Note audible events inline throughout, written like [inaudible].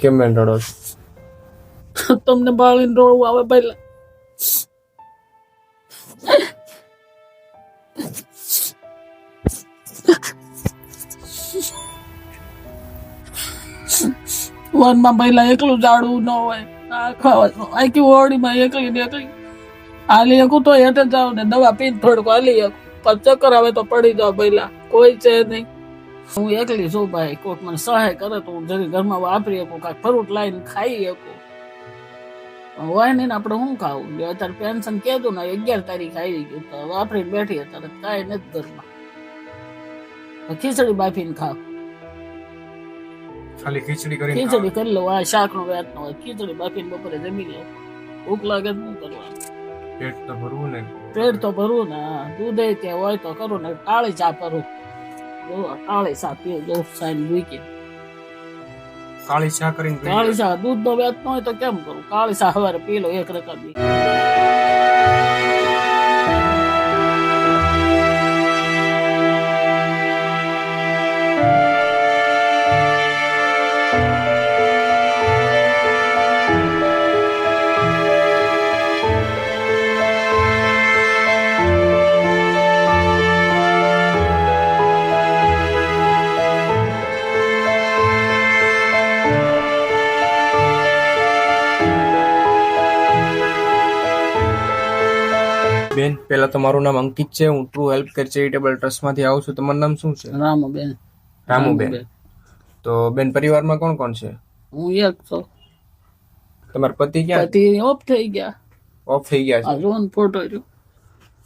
કેમ બેન રડો [laughs] તમને બાળીને રોવું આવે પહેલા વનમાં પહેલા એકલું જાડવું ન હોય આખા ઓળીમાં એકલી ને એકલી? હાલી શકું તો હેઠે જાવ ને દવા પીને થોડુંક હાલી શકું. પણ ચક્કર આવે તો પડી જાવ પહેલા કોઈ છે નહીં. હું એકલી છું ભાઈ કોઈક મને સહાય કરે તો હું જરી ઘરમાં વાપરી શકું કાંઈક ફ્રૂટ લાવીને ખાઈ શકું. હોય ને આપણે શું ખાવું? અત્યારે પેન્શન કહેતું ને અગિયાર તારીખ આવી ગયું તો વાપરીને બેઠી અત્યારે કાંઈ નથી ઘરમાં. ખીચડી બાફીને ખાવ. ખાલી ખીચડી કરીને ખીચડી કરી લો આ શાક નો વ્યાજ નો હોય ખીચડી બાફીને બપોરે જમી લો. ભૂખ લાગે શું કરવાનું? પેટ તો ભરવું ને. પેટ તો ભરવું ને. દૂધ ત્યાં હોય તો કરું ને ટાળી ચા કરું જો ટાળી ચા પીવું જો સાઈન મૂકી કાળી ચા કરીને કાળી ચા દૂધ નો વેત ન હોય તો કેમ કરું? કાળી ચા સવારે પી લો એક રકમ બેન પેલા તો મારું નામ અંકિત છે હું ટ્રુ હેલ્પ કેર ચેરિટેબલ ટ્રસ્ટમાંથી આવું છું. તમારું નામ શું છે? રામુબેન. રામુબેન. તો બેન પરિવારમાં કોણ કોણ છે? હું એક તો તમારા પતિ ક્યાં? પતિ ઓફ થઈ ગયા. ઓફ થઈ ગયા છે? લોન ફોટો રહ્યો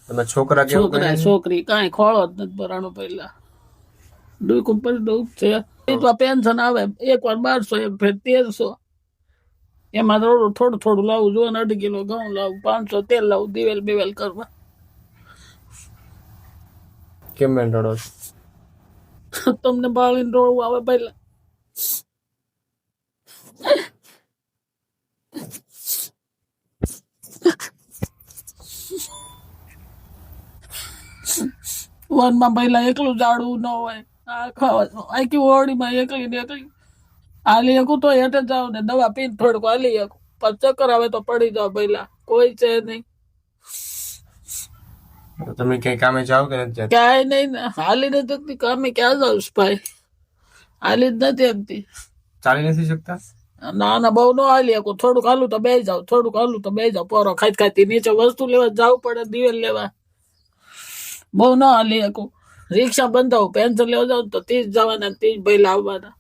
તમે છોકરા કે છોકરા છોકરી કાંઈ ખોળો જ નથી ભરાણો પહેલા. દુઃખ ઉપર દુઃખ છે. તો પેન્શન આવે એક વાર બારસો એમ ફેર તેરસો. એમાં થોડું થોડું થોડું લાવું જો અઢી કિલો ઘઉં લાવું પાંચસો તેલ લાવું દિવેલ બિવેલ કરવા. કેમ બેન રડો છો? [laughs] તમને બાળીને રોવું આવે પહેલા વનમાં પહેલા એકલું જાડવું ન હોય. આખા આખી ઓળીમાં એકલી ને એકલી. હાલી શકું તો હેઠે જાવ ને દવા પીને થોડુંક હાલી શકું પણ ચક્કર આવે તો પડી જાવ પહેલા કોઈ છે નહીં. તો તમે ક્યાંય કામે જાઓ કે નથી જતા? ક્યાંય નહીં ને. હાલી નથી શકતી કામે ક્યાં જાઉં છું ભાઈ? હાલી જ નથી શકતી ચાલી નથી શકતા? ના ના બહુ ન હાલી આખું થોડુંક હાલું તો બે જાવ થોડુંક હાલું તો બે જાવ પોરો ખાઈ ખાતી નીચે વસ્તુ લેવા જવું પડે દિવેલ લેવા. બહુ ન હાલી આખું રિક્ષા બંધાવું પેન્શન લેવા જાવ તો ત્રીસ જવાના ત્રીસ ભાઈ લાવવાના.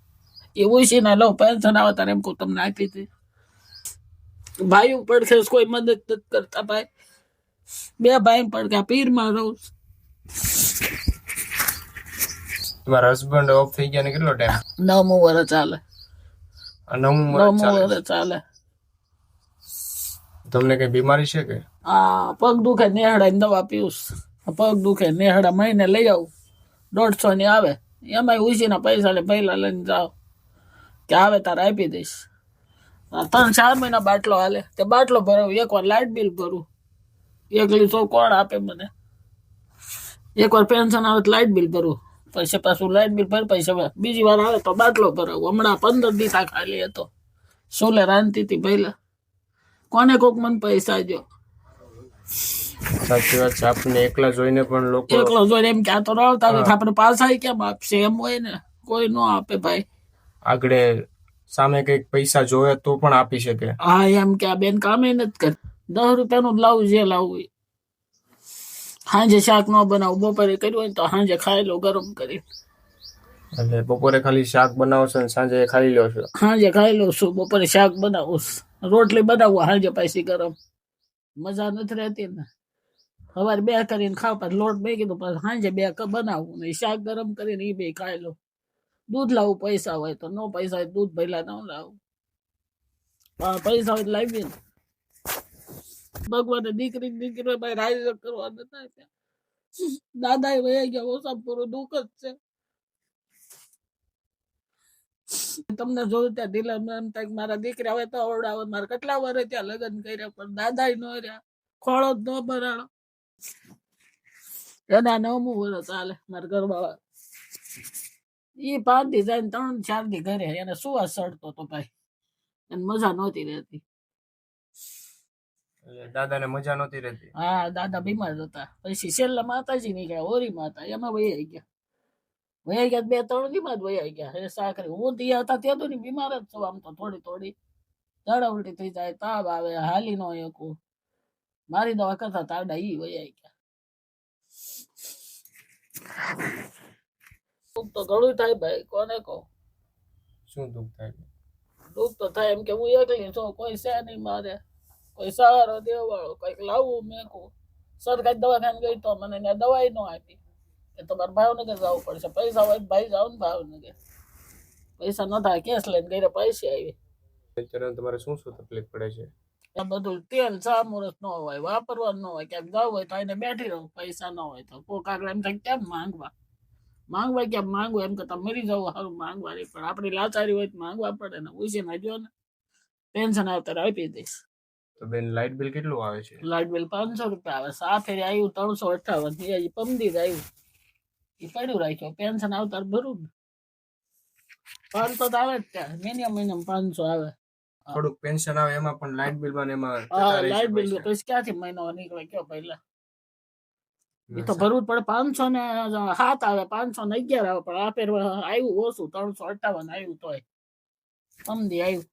એ ઉછી ના લઉં પેન્શન આવે તારે એમ કહું તમને આપી હતી ભાઈ પડખે કોઈ મદદ નથી કરતા ભાઈ. બે ભાઈ પડખે પીરમાં રહું. તમારા હસબન્ડ ઓફ થઈ ગયા ને કેટલો ટાઈમ નવમું વર્ષ ચાલે. નવમું વર્ષ ચાલે. તમને કઈ બીમારી છે કે? આ પગ દુખે નેહડા દવા પીઉં પગ દુખે નેહડા મહિને લઈ આવું. દોઢસો ની આવે. એમાં ઉછીના પૈસા લે પહેલા લઈને જાઓ. કે આવે તારે આપી દઈશ. ત્રણ ચાર મહિના બાટલો હાલે. તે બાટલો ભરાવું એકવાર લાઇટ બિલ ભરું. એકલી સો કોણ આપે મને? એકવાર પેન્શન આવે તો લાઇટ બિલ ભરું. પછી પાછું લાઇટ બિલ ભર પૈસા બીજી વાર આવે તો બાટલો ભરાવું. હમણાં પંદર દિવસ ખાલી હતો. સોલે રાંધતી હતી પહેલા. કોને કોક મને પૈસા જો સાચી વાત છે. આપણને એકલા જોઈને પણ લોકો એકલો જોઈને એમ કે આ તો રાવતા આપણે પાછા કેમ આપશે? એમ હોય ને. કોઈ નો આપે ભાઈ. આગળ સામે કંઈક પૈસા જોવે તો પણ આપી શકે. હા એમ કે આ બેન કામે નથી કર દસ રૂપિયાનું જ લાવું જે લાવવું એ. સાંજે શાક ન બનાવું બપોરે કર્યું હોય તો સાંજે ખાઈ લો ગરમ કરી એટલે બપોરે ખાલી શાક બનાવો છો સાંજે ખાઈ લો છો? સાંજે ખાઈ લઉં છું બપોરે શાક બનાવું રોટલી બનાવું સાંજે પાછી ગરમ. મજા નથી રહેતી ને. સવારે બે કરીને ખાવ પછી લોટ બે કીધું પછી સાંજે બે બનાવું ને શાક ગરમ કરીને એ બે ખાઈ લો દૂધ લાવું પૈસા હોય તો. નો પૈસા હોય દૂધ પહેલા ન લાવું. પૈસા હોય તો લાવીએ ને. ભગવાને દીકરી દીકરી કરવા નતા. દાદા એ વયા ગયા ઓછા પૂરું દુઃખ જ છે. તમને જોયું ત્યાં દિલમ એમ થાય મારા દીકરા હવે તો અવડાવે મારે કેટલા વર્ષ ત્યાં લગ્ન કર્યા, પણ દાદા ન રહ્યા, ખોળો જ ન ભરાણો. એના નવમું વર્ષ ચાલે મારા ઘરવાળા. ઈ પાંચથી જાય ત્રણ ચારથી ઘરે એને આ સડતો તો ભાઈ. એને મજા નહોતી રહેતી. દાદાને મજા નહોતી રહેતી. હા દાદા બીમાર હતા. પછી છેલ્લા માતાજી ની ગયા હોરી માતા. એમાં વૈયા ગયા. વૈયા ગયા બે ત્રણ જ વૈયા ગયા. હે સાકરી હું ત્યાં હતા ત્યાં તો ની બીમાર જ છું. આમ તો થોડી થોડી ઝાડા ઉલટી થઈ જાય તાવ આવે હાલી નો એકું મારી દવા કરતા તાડા ઈ વૈયા ગયા. દુઃખ તો ઘણું થાય ભાઈ કોને કહો? શું દુઃખ થાય? દુઃખ તો થાય એમ કે હું એકલી છું કોઈ છે નહીં મારે. કોઈ સહારો દેવાળો કંઈક લાવવું મેકું સરકારી દવાખાને ગઈ તો મને ત્યાં દવાઈ ન આપી. કે તમારે ભાવનગર જવું પડશે. પૈસા હોય ભાઈ જાવ ને ભાવનગર. પૈસા ન થાય કેસ લઈને ગઈ પૈસા આવી. અત્યારે તમારે શું શું તકલીફ પડે છે? આ બધું તેલ ચા સામુરસ ન હોય વાપરવાનું ન હોય ક્યાંક જવું હોય તો એને બેઠી રહું પૈસા ન હોય તો. કોકાગડા એમ થાય કેમ માંગવા? માંગવા કેમ માંગવા? એમ કે તમે મરી જવું સારું માંગવા નહીં પણ આપણી લાચારી હોય તો માંગવા પડે ને ઉછીને જો ને. પેન્શન આવતા આપી દઈશ. તો બેન લાઇટ બિલ કેટલું આવે છે? લાઇટ બિલ પાંચસો રૂપિયા આવે. સાત ફેરી આવ્યું ત્રણસો અઠાવન હજી પમદી આવ્યું એ પડ્યું રાખ્યો. પેન્શન આવતા ભરું પાંચસો તો આવે જ ત્યાં. મિનિમમ મિનિમમ પાંચસો આવે. થોડુંક પેન્શન આવે એમાં પણ લાઇટ બિલમાં એમાં લાઇટ બિલ. પછી ક્યાંથી મહિનો નીકળે? કયો પહેલા? એ તો ભરવું પડે. પાંચસો ને સાત આવે પાંચસો ને અગિયાર આવે. પણ આ ફેર આવ્યું ઓછું. ત્રણસો અઠાવન આવ્યું તોય. સમજી આવ્યું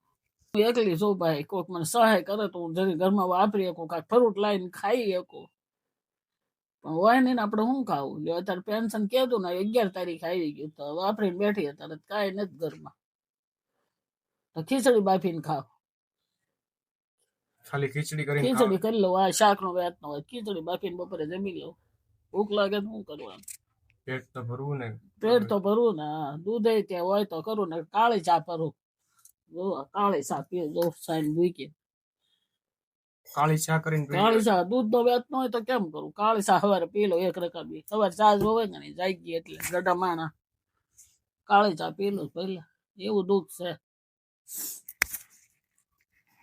એકલી છું ભાઈ કોઈક મને સહાય કરે તો હું જરી ઘરમાં વાપરી શકું કાંઈક ફરૂટ લાવીને ખાઈ શકું. પણ હોય નહીં આપણે શું ખાવું? જો અત્યારે પેન્શન કહેતું ને અગિયાર તારીખ આવી ગયું તો વાપરીને બેઠી અત્યારે કાંઈ નથી ઘરમાં. તો ખીચડી બાફીને ખાવ. ખાલી ખીચડી કરી ખીચડી કરી લઉં આ શાક નો વ્યાત નો હોય ખીચડી બાફીને બપોરે જમી લઉં. ભૂખ લાગે તો શું કરવાનું? પેટ તો ભરવું ને. પેટ તો ભરવું ને દૂધ ત્યાં હોય તો કરું ને કાળી ચા ભરું. જો કાળી ચા પીએ જો સાઈન મૂકી કાળી ચા કરીને કાળી ચા દૂધ નો વેત ન હોય તો કેમ કરું? કાળી ચા સવારે પી લો એક રકાબી સવારે ચા જોવે કે નહીં ગઈ એટલે ગઢા માના કાળી ચા પી લો પહેલા. એવું દુઃખ છે.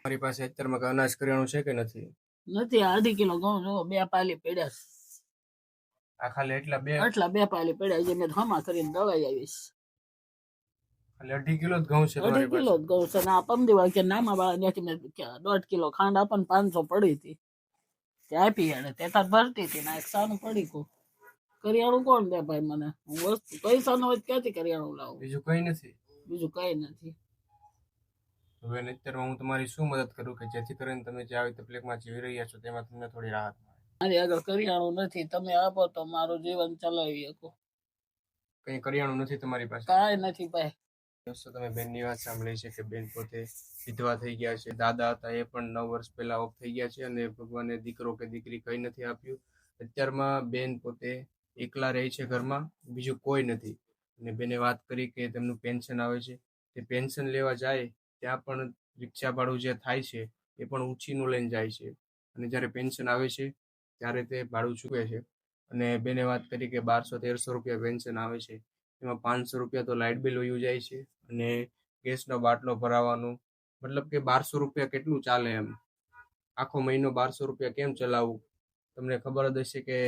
મારી પાસે અત્યારમાં અનાજ કરિયાણું છે કે નથી? નથી અઢી કિલો ઘઉં જો બે પાલી પડ્યા આ ખાલી એટલા બે? એટલા બે પાલી પડ્યા જે મેં હમા કરીને દવાઈ આવીશ. અઢી કિલો જ ઘઉં છે અઢી કિલો જ ઘઉં છે ને આ પમદી કે નામા બાળા ત્યાંથી મેં દોઢ કિલો ખાંડ આપણને પાંચસો પડી હતી. તે આપી અને તે તાર ભરતી હતી ને એક સાનું પડી ગયું. કરિયાણું કોણ દે ભાઈ મને? હું વસ્તુ પૈસા નો હોય ક્યાંથી કરિયાણું લાવું? બીજું કઈ નથી. બીજું કઈ નથી. હવે અત્યારમાં હું તમારી શું મદદ કરું કે જેથી કરીને તમે જે આવી તકલીફમાં જીવી રહ્યા છો તેમાં તમને થોડી રાહત મળે. મારી આગળ કરિયાણું નથી. તમે આપો તો મારું જીવન ચલાવી શકો. કઈ કરિયાણું નથી તમારી પાસે? કાંઈ નથી ભાઈ. દોસ્તો, તમે બેનની વાત સાંભળી છે કે બેન પોતે વિધવા થઈ ગયા છે. દાદા હતા, એ પણ નવ વર્ષ પહેલા ઓફ થઈ ગયા છે અને ભગવાને દીકરો કે દીકરી કઈ નથી આપ્યું. અત્યારમાં બેન પોતે એકલા રહે છે ઘરમાં, બીજું કોઈ નથી. અને બેને વાત કરી કે તેમનું પેન્શન આવે છે. તે પેન્શન લેવા જાય, ત્યાં પણ રિક્ષા ભાડું જે થાય છે, એ પણ ઊંચીનું લઈને જાય છે. અને જ્યારે પેન્શન આવે છે, ત્યારે તે ભાડું ચૂકવે છે. અને બેને વાત કરી કે બારસો તેરસો રૂપિયા પેન્શન આવે છે. એમાં પાંચસો રૂપિયા તો લાઇટ બિલ વયું જાય છે અને ગેસનો બાટલો ભરાવાનું. મતલબ કે બારસો રૂપિયા કેટલું ચાલે એમ? આખો મહિનો બારસો રૂપિયા કેમ ચલાવવું તમને ખબર જ હશે કે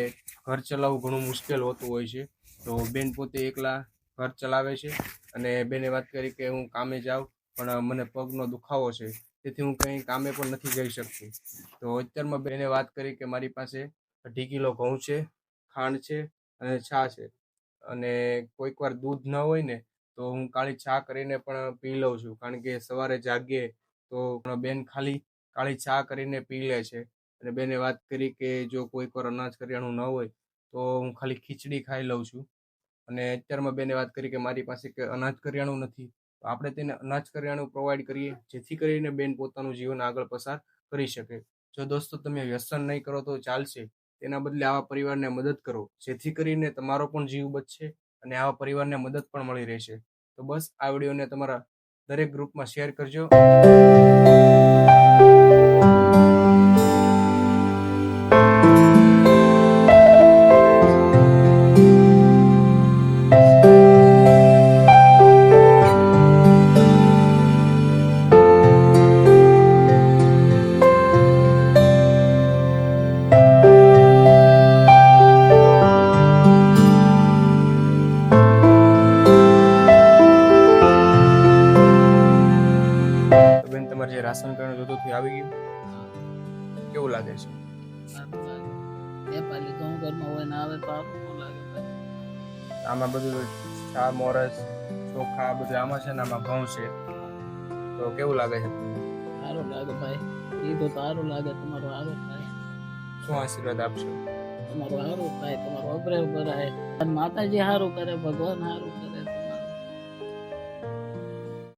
ઘર ચલાવવું ઘણું મુશ્કેલ હોતું હોય છે. તો બેન પોતે એકલા ઘર ચલાવે છે અને બેને વાત કરી કે હું કામે જાઉં, પણ મને પગનો દુખાવો છે. તેથી હું કંઈ કામે પણ નથી જઈ શકતી. તો અત્યારમાં બેને વાત કરી કે મારી પાસે અઢી કિલો ઘઉં છે, ખાંડ છે અને છા છે. અને કોઈક વાર દૂધ ન હોય ને, તો હું કાળી ચા કરીને પણ પી લઉં છું. કારણ કે સવારે જાગીએ તો બેન ખાલી કાળી ચા કરીને પી લે છે. અને બેને વાત કરી કે જો કોઈક વાર અનાજ કરિયાણું ન હોય, તો હું ખાલી ખીચડી ખાઈ લઉં છું. અને અત્યારમાં બેને વાત કરી કે મારી પાસે કે અનાજ કરિયાણું નથી, તો આપણે તેને અનાજ કરિયાણું પ્રોવાઈડ કરીએ, જેથી કરીને બેન પોતાનું જીવન આગળ પસાર કરી શકે. જો દોસ્તો, તમે વ્યસન નહીં કરો તો ચાલશે. તેના બદલે આવા પરિવારને મદદ કરો. જેથી કરીને તમારો પણ જીવ બચશે અને આવા પરિવારને મદદ પણ મળી રહેશે. તો બસ, આ વિડીયોને તમારા દરેક ગ્રુપમાં શેર કરજો. લાગે છે. ઘરમાં હોય ને આવે લાગે આમાં બધું ચા મોરસ ચોખા બધું આમાં છે ને આમાં ઘઉં છે. તો કેવું લાગે છે તમને? સારું લાગે ભાઈ. એ તો સારું લાગે. તમારો સારું થાય. શું આશીર્વાદ આપશો? તમારું સારું થાય. તમારો અભરે ભરાય અને માતાજી સારું કરે ભગવાન સારું કરે.